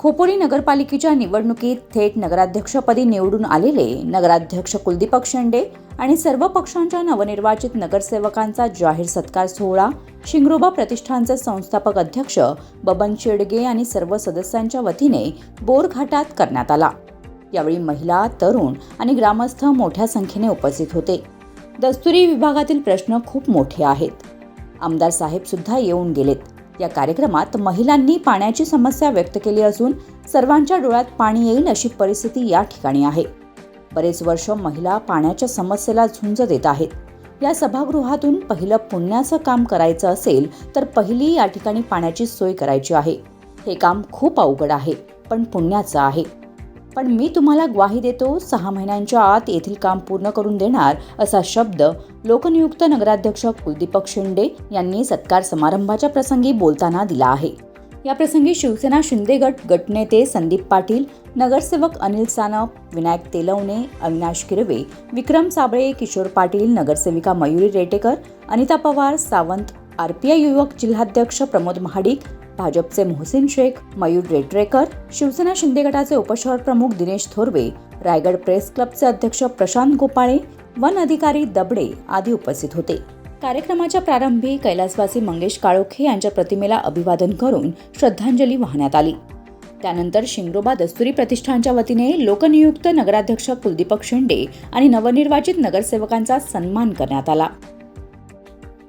खोपोली नगरपालिकेच्या निवडणुकीत थेट नगराध्यक्षपदी निवडून आलेले नगराध्यक्ष कुलदीपक शेंडे आणि सर्व पक्षांच्या नवनिर्वाचित नगरसेवकांचा जाहीर सत्कार सोहळा शिंगरोबा प्रतिष्ठानचे संस्थापक अध्यक्ष बबन शेडगे आणि सर्व सदस्यांच्या वतीने बोरघाटात करण्यात आला. यावेळी महिला तरुण आणि ग्रामस्थ मोठ्या संख्येने उपस्थित होते. दस्तुरी विभागातील प्रश्न खूप मोठे आहेत. आमदार साहेब सुद्धा येऊन गेलेत. या कार्यक्रमात महिलांनी पाण्याची समस्या व्यक्त केली असून सर्वांच्या डोळ्यात पाणी येईल अशी परिस्थिती या ठिकाणी आहे. बरेच वर्ष महिला पाण्याच्या समस्येला झुंज देत आहेत. या सभागृहातून पहिलं पुण्याचं काम करायचं असेल तर पहिली या ठिकाणी पाण्याची सोय करायची आहे. हे काम खूप अवघड आहे पण पुण्याचं आहे. पण मी तुम्हाला ग्वाही देतो सहा महिन्यांच्या आत येथील काम पूर्ण करून देणार असा शब्द लोकनियुक्त नगराध्यक्ष कुलदीपक शिंदे यांनी सत्कार समारंभाच्या प्रसंगी बोलताना दिला आहे. या प्रसंगी शिवसेना शिंदे गट गटनेते संदीप पाटील नगरसेवक अनिल सानप विनायक तेलवणे अविनाश किरवे विक्रम साबळे किशोर पाटील नगरसेविका मयुरी रेटेकर अनिता पवार सावंत आरपीआय युवक जिल्हाध्यक्ष प्रमोद महाडिक भाजपचे मोहसिन शेख मयूर रेटरेकर शिवसेना शिंदे गटाचे उपशहर प्रमुख दिनेश थोरवे रायगड प्रेस क्लबचे अध्यक्ष प्रशांत गोपाळे वन अधिकारी दबडे आदी उपस्थित होते. कार्यक्रमाच्या प्रारंभी कैलासवासी मंगेश काळोखे यांच्या प्रतिमेला अभिवादन करून श्रद्धांजली वाहण्यात आली. त्यानंतर शिंगरोबा दस्तुरी प्रतिष्ठानच्या वतीने लोकनियुक्त नगराध्यक्ष कुलदीपक शेंडे आणि नवनिर्वाचित नगरसेवकांचा सन्मान करण्यात आला.